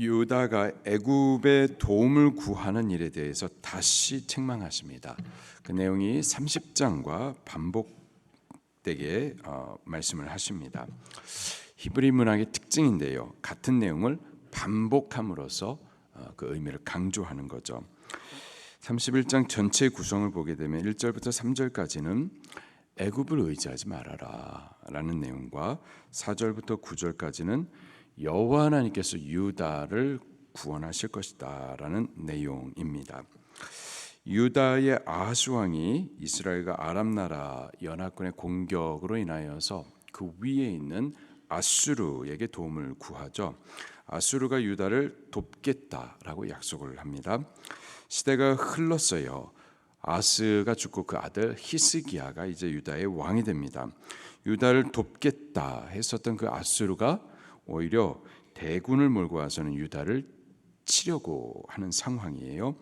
유다가 애굽의 도움을 구하는 일에 대해서 다시 책망하십니다. 그 내용이 30장과 반복되게 어, 말씀을 하십니다. 히브리 문학의 특징인데요. 같은 내용을 반복함으로써 어, 그 의미를 강조하는 거죠. 31장 전체 구성을 보게 되면 1절부터 3절까지는 애굽을 의지하지 말아라라는 내용과 4절부터 9절까지는 여호와 하나님께서 유다를 구원하실 것이다라는 내용입니다. 유다의 아하스 왕이 이스라엘과 아람 나라 연합군의 공격으로 인하여서 그 위에 있는 아수르에게 도움을 구하죠. 아수르가 유다를 돕겠다라고 약속을 합니다. 시대가 흘렀어요. 아스가 죽고 그 아들 히스기야가 이제 유다의 왕이 됩니다. 유다를 돕겠다 했었던 그 아수르가 오히려 대군을 몰고 와서는 유다를 치려고 하는 상황이에요.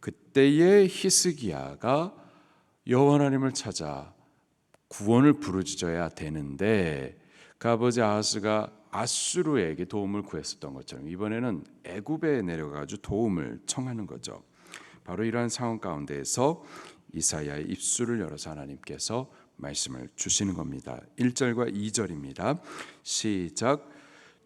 그때의 히스기야가 여호와 하나님을 찾아 구원을 부르짖어야 되는데 그 아버지 아하스가 아수르에게 도움을 구했었던 것처럼 이번에는 애굽에 내려가지고 도움을 청하는 거죠. 바로 이러한 상황 가운데에서 이사야의 입술을 열어서 하나님께서 말씀을 주시는 겁니다. 1절과 2절입니다. 시작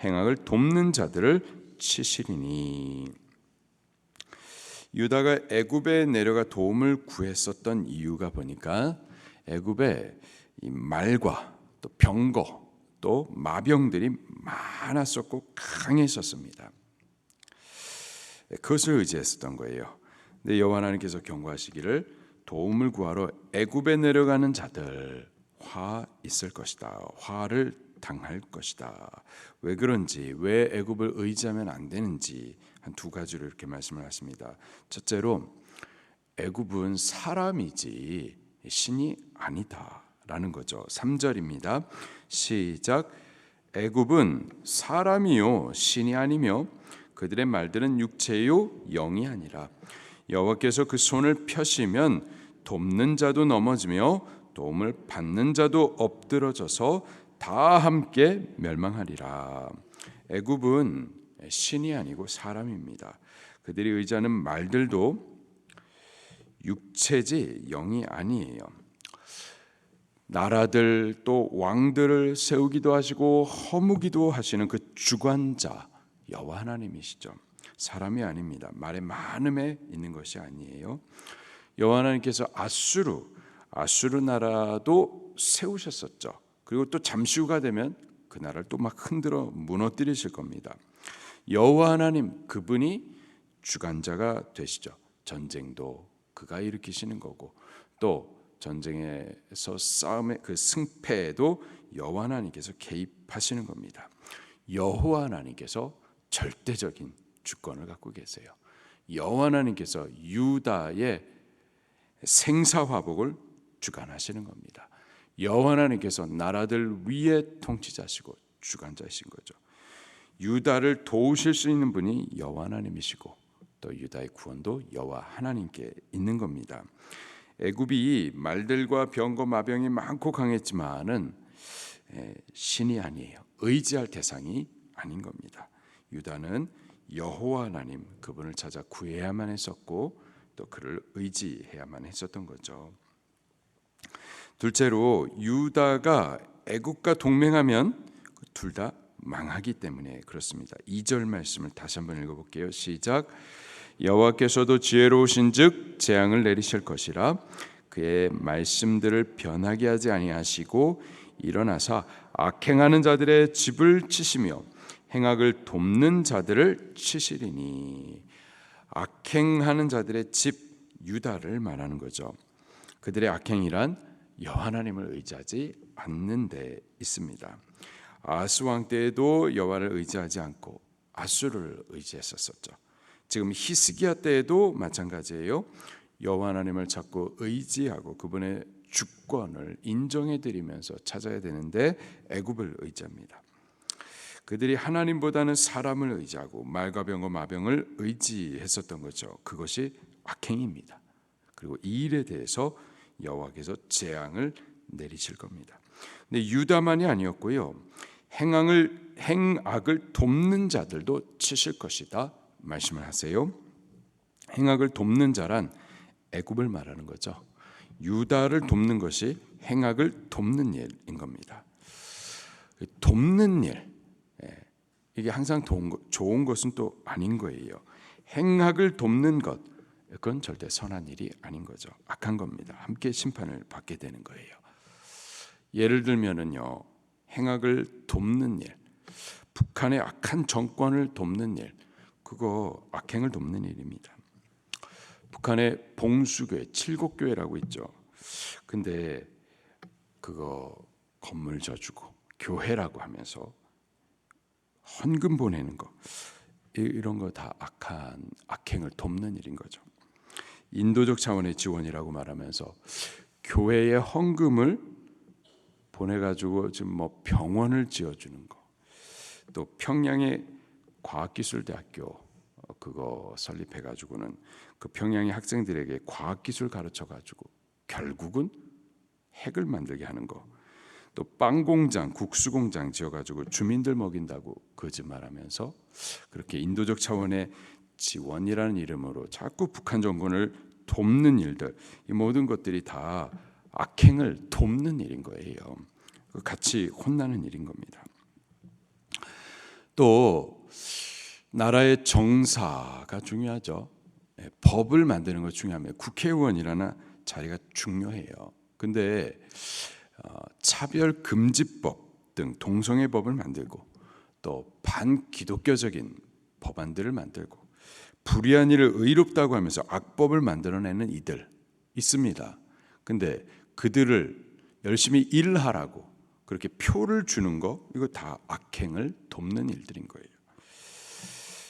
행악을 돕는 자들을 치시리니 유다가 애굽에 내려가 도움을 구했었던 이유가 보니까 애굽에 이 말과 또 병거 또 마병들이 많았었고 강했었습니다. 그것을 의지했었던 거예요. 근데 여호와 하나님께서 경고하시기를 도움을 구하러 애굽에 내려가는 자들 화 있을 것이다. 화를 당할 것이다. 왜 그런지 왜 애굽을 의지하면 안 되는지 한 두 가지로 이렇게 말씀을 하십니다. 첫째로 애굽은 사람이지 신이 아니다라는 거죠. 3절입니다. 시작 애굽은 사람이요 신이 아니며 그들의 말들은 육체요 영이 아니라 여호와께서 그 손을 펴시면 돕는 자도 넘어지며 도움을 받는 자도 엎드러져서 다 함께 멸망하리라. 애굽은 신이 아니고 사람입니다. 그들이 의지하는 말들도 육체지 영이 아니에요. 나라들 또 왕들을 세우기도 하시고 허무기도 하시는 그 주관자 여호와 하나님이시죠. 사람이 아닙니다. 말의 많음에 있는 것이 아니에요. 여호와 하나님께서 아수르 아수르 나라도 세우셨었죠. 그리고 또 잠시 후가 되면 그 나라를 또 막 흔들어 무너뜨리실 겁니다. 여호와 하나님 그분이 주관자가 되시죠. 전쟁도 그가 일으키시는 거고 또 전쟁에서 싸움의 그 승패에도 여호와 하나님께서 개입하시는 겁니다. 여호와 하나님께서 절대적인 주권을 갖고 계세요. 여호와 하나님께서 유다의 생사화복을 주관하시는 겁니다. 여호와 하나님께서 나라들 위에 통치자시고 주관자이신 거죠. 유다를 도우실 수 있는 분이 여호와 하나님이시고 또 유다의 구원도 여호와 하나님께 있는 겁니다. 애굽이 말들과 병거 마병이 많고 강했지만은 신이 아니에요. 의지할 대상이 아닌 겁니다. 유다는 여호와 하나님 그분을 찾아 구해야만 했었고 또 그를 의지해야만 했었던 거죠. 둘째로 유다가 애국과 동맹하면 둘 다 망하기 때문에 그렇습니다. 2절 말씀을 다시 한번 읽어 볼게요. 시작. 여호와께서도 지혜로우신즉 재앙을 내리실 것이라 그의 말씀들을 변하게 하지 아니하시고 일어나사 악행하는 자들의 집을 치시며 행악을 돕는 자들을 치시리니 악행하는 자들의 집 유다를 말하는 거죠. 그들의 악행이란 여호와 하나님을 의지하지 않는 데 있습니다. 아스 왕 때에도 여호와를 의지하지 않고 아수를 의지했었었죠. 지금 히스기야 때에도 마찬가지예요. 여호와 하나님을 자꾸 의지하고 그분의 주권을 인정해 드리면서 찾아야 되는데 애굽을 의지합니다. 그들이 하나님보다는 사람을 의지하고 말과 병과 마병을 의지했었던 거죠. 그것이 악행입니다. 그리고 이 일에 대해서 여호와께서 재앙을 내리실 겁니다. 근데 유다만이 아니었고요. 행악을 행악을 돕는 자들도 치실 것이다 말씀을 하세요. 행악을 돕는 자란 애굽을 말하는 거죠. 유다를 돕는 것이 행악을 돕는 일인 겁니다. 돕는 일 예, 이게 항상 좋은 것은 또 아닌 거예요. 행악을 돕는 것 그건 절대 선한 일이 아닌 거죠. 악한 겁니다. 함께 심판을 받게 되는 거예요. 예를 들면은요. 행악을 돕는 일, 북한의 악한 정권을 돕는 일, 그거 악행을 돕는 일입니다. 북한의 봉수교회, 칠곡교회라고 있죠. 근데 그거 건물 져주고 교회라고 하면서 헌금 보내는 거 이런 거 다 악한 악행을 돕는 일인 거죠. 인도적 차원의 지원이라고 말하면서 교회의 헌금을 보내가지고 지금 뭐 병원을 지어주는 거, 또 평양의 과학기술대학교 그거 설립해가지고는 그 평양의 학생들에게 과학기술 가르쳐가지고 결국은 핵을 만들게 하는 거, 또 빵 공장, 국수 공장 지어가지고 주민들 먹인다고 거짓말하면서 그렇게 인도적 차원의 지원이라는 이름으로 자꾸 북한 정권을 돕는 일들 이 모든 것들이 다 악행을 돕는 일인 거예요. 같이 혼나는 일인 겁니다. 또 나라의 정사가 중요하죠. 예, 법을 만드는 거 중요합니다. 국회의원이라나 자리가 중요해요. 근데 어, 차별 금지법 등 동성애 법을 만들고 또 반기독교적인 법안들을 만들고 불의한 일을 의롭다고 하면서 악법을 만들어내는 이들 있습니다. 근데 그들을 열심히 일하라고 그렇게 표를 주는 거 이거 다 악행을 돕는 일들인 거예요.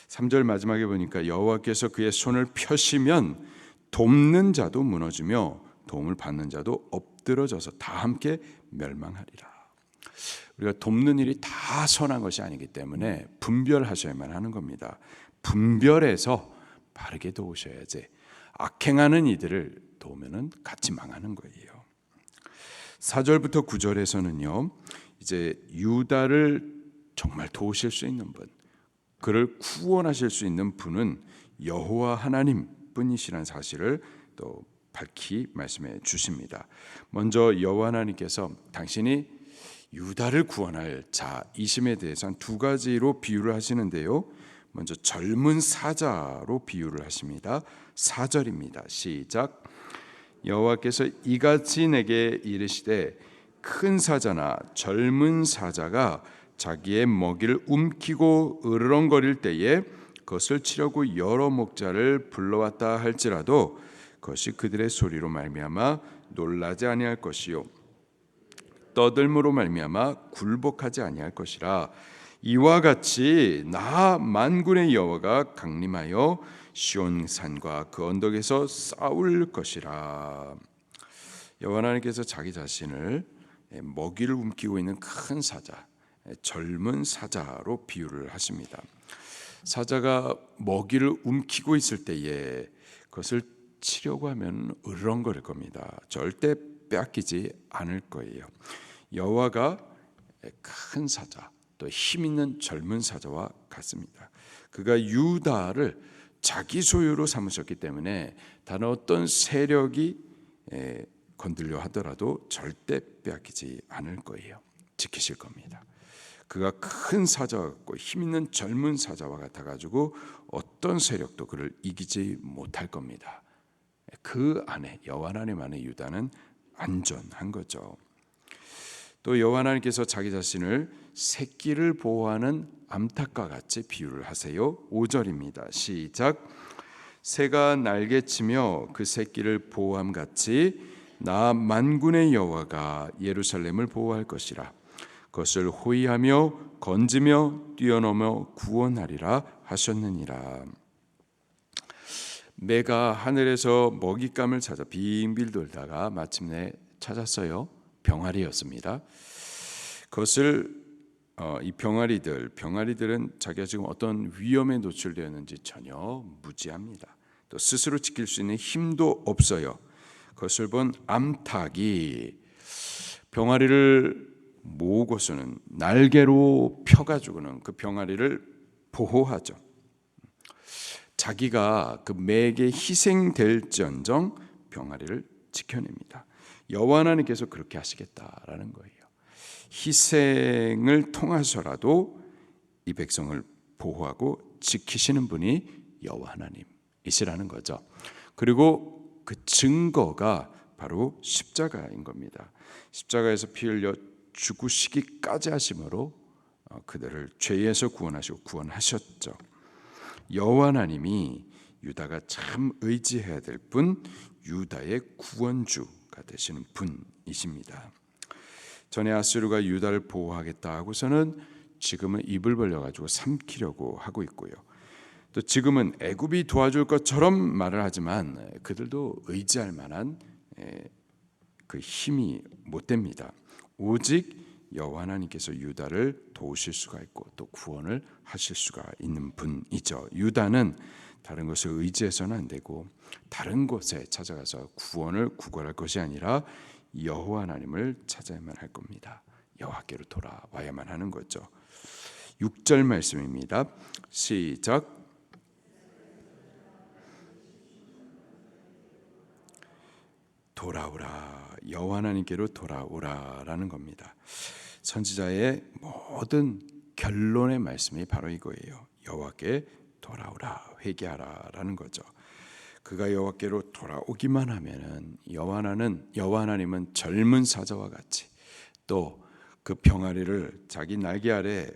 3절 마지막에 보니까 여호와께서 그의 손을 펴시면 돕는 자도 무너지며 도움을 받는 자도 엎드러져서 다 함께 멸망하리라. 우리가 돕는 일이 다 선한 것이 아니기 때문에 분별하셔야만 하는 겁니다. 분별해서 바르게 도우셔야지 악행하는 이들을 도우면은 같이 망하는 거예요. 4절부터 9절에서는요. 이제 유다를 정말 도우실 수 있는 분, 그를 구원하실 수 있는 분은 여호와 하나님 뿐이시라는 사실을 또 밝히 말씀해 주십니다. 먼저 여호와 하나님께서 당신이 유다를 구원할 자이심에 대해서 두 가지로 비유를 하시는데요. 먼저 젊은 사자로 비유를 하십니다. 4절입니다. 시작. 여호와께서 이같이 내게 이르시되 큰 사자나 젊은 사자가 자기의 먹이를 움키고 으르렁거릴 때에 그것을 치려고 여러 목자를 불러왔다 할지라도 그것이 그들의 소리로 말미암아 놀라지 아니할 것이요 떠들므로 말미암아 굴복하지 아니할 것이라 이와 같이 나 만군의 여호와가 강림하여 시온 산과 그 언덕에서 싸울 것이라. 여호와 하나님께서 자기 자신을 먹이를 움키고 있는 큰 사자, 젊은 사자로 비유를 하십니다. 사자가 먹이를 움키고 있을 때에 그것을 치려고 하면 으르렁거릴 겁니다. 절대 빼앗기지 않을 거예요. 여호와가 큰 사자, 또 힘 있는 젊은 사자와 같습니다. 그가 유다를 자기 소유로 삼으셨기 때문에 단 어떤 세력이 건들려 하더라도 절대 빼앗기지 않을 거예요. 지키실 겁니다. 그가 큰 사자와 같고 힘 있는 젊은 사자와 같아 가지고 어떤 세력도 그를 이기지 못할 겁니다. 그 안에 여호와 하나님 안에 유다는 안전한 거죠. 또 여호와 하나님께서 자기 자신을 새끼를 보호하는 암탉과 같이 비유를 하세요. 5절입니다. 시작. 새가 날개치며 그 새끼를 보호함 같이 나 만군의 여호와가 예루살렘을 보호할 것이라. 그것을 호위하며 건지며 뛰어넘어 구원하리라 하셨느니라. 매가 하늘에서 먹잇감을 찾아 빙빙 돌다가 마침내 찾았어요. 병아리였습니다. 그것을 어, 이 병아리들, 병아리들은 자기가 지금 어떤 위험에 노출되었는지 전혀 무지합니다. 또 스스로 지킬 수 있는 힘도 없어요. 그것을 본 암탉이 병아리를 모으고서는 날개로 펴가지고는 그 병아리를 보호하죠. 자기가 그 매에게 희생될지언정 병아리를 지켜냅니다. 여호와 하나님께서 그렇게 하시겠다라는 거예요. 희생을 통해서라도 이 백성을 보호하고 지키시는 분이 여호와 하나님이시라는 거죠. 그리고 그 증거가 바로 십자가인 겁니다. 십자가에서 피 흘려 죽으시기까지 하심으로 어, 그들을 죄에서 구원하시고 구원하셨죠. 여호와 하나님이 유다가 참 의지해야 될 분, 유다의 구원주가 되시는 분이십니다. 전에 아수르가 유다를 보호하겠다 하고서는 지금은 입을 벌려 가지고 삼키려고 하고 있고요. 또 지금은 애굽이 도와줄 것처럼 말을 하지만 그들도 의지할 만한 그 힘이 못 됩니다. 오직 여호와 하나님께서 유다를 도우실 수가 있고 또 구원을 하실 수가 있는 분이죠. 유다는 다른 것을 의지해서는 안 되고 다른 곳에 찾아가서 구원을 구걸할 것이 아니라 여호와 하나님을 찾아야만 할 겁니다. 여호와께로 돌아와야만 하는 거죠. 6절 말씀입니다. 시작. 돌아오라 여호와 하나님께로 돌아오라라는 겁니다. 선지자의 모든 결론의 말씀이 바로 이거예요. 여호와께 돌아오라 회개하라라는 거죠. 그가 여호와께로 돌아오기만 하면은 여호와 하나는 여호와 하나님은 젊은 사자와 같이 또 그 병아리를 자기 날개 아래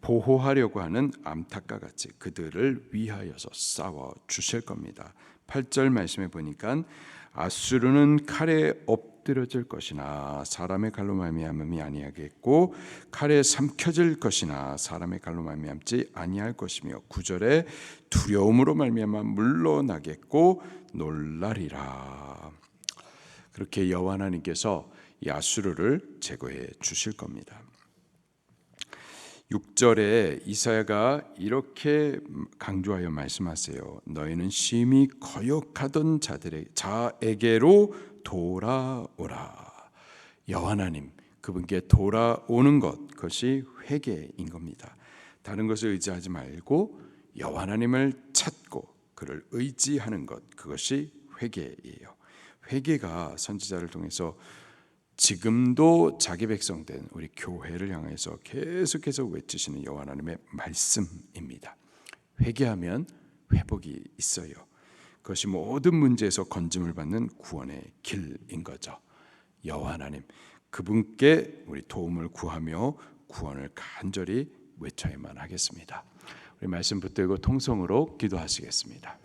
보호하려고 하는 암탉과 같이 그들을 위하여서 싸워 주실 겁니다. 8절 말씀에 보니까 아수르는 칼에 엎드려질 것이나 사람의 칼로 말미암음이 아니하겠고 칼에 삼켜질 것이나 사람의 칼로 말미암지 아니할 것이며 구절에 두려움으로 말미암아 물러나겠고 놀라리라. 그렇게 여호와 하나님께서 이 아수르를 제거해 주실 겁니다. 6절에 이사야가 이렇게 강조하여 말씀하세요. 너희는 심히 거역하던 자들의 자에게로 돌아오라. 여호와 하나님 그분께 돌아오는 것 그것이 회개인 겁니다. 다른 것을 의지하지 말고 여호와 하나님을 찾고 그를 의지하는 것 그것이 회개예요. 회개가 선지자를 통해서 지금도 자기 백성 된 우리 교회를 향해서 계속해서 외치시는 여호와 하나님의 말씀입니다. 회개하면 회복이 있어요. 그것이 모든 문제에서 건짐을 받는 구원의 길인 거죠. 여호와 하나님 그분께 우리 도움을 구하며 구원을 간절히 외쳐야만 하겠습니다. 우리 말씀 붙들고 통성으로 기도하시겠습니다.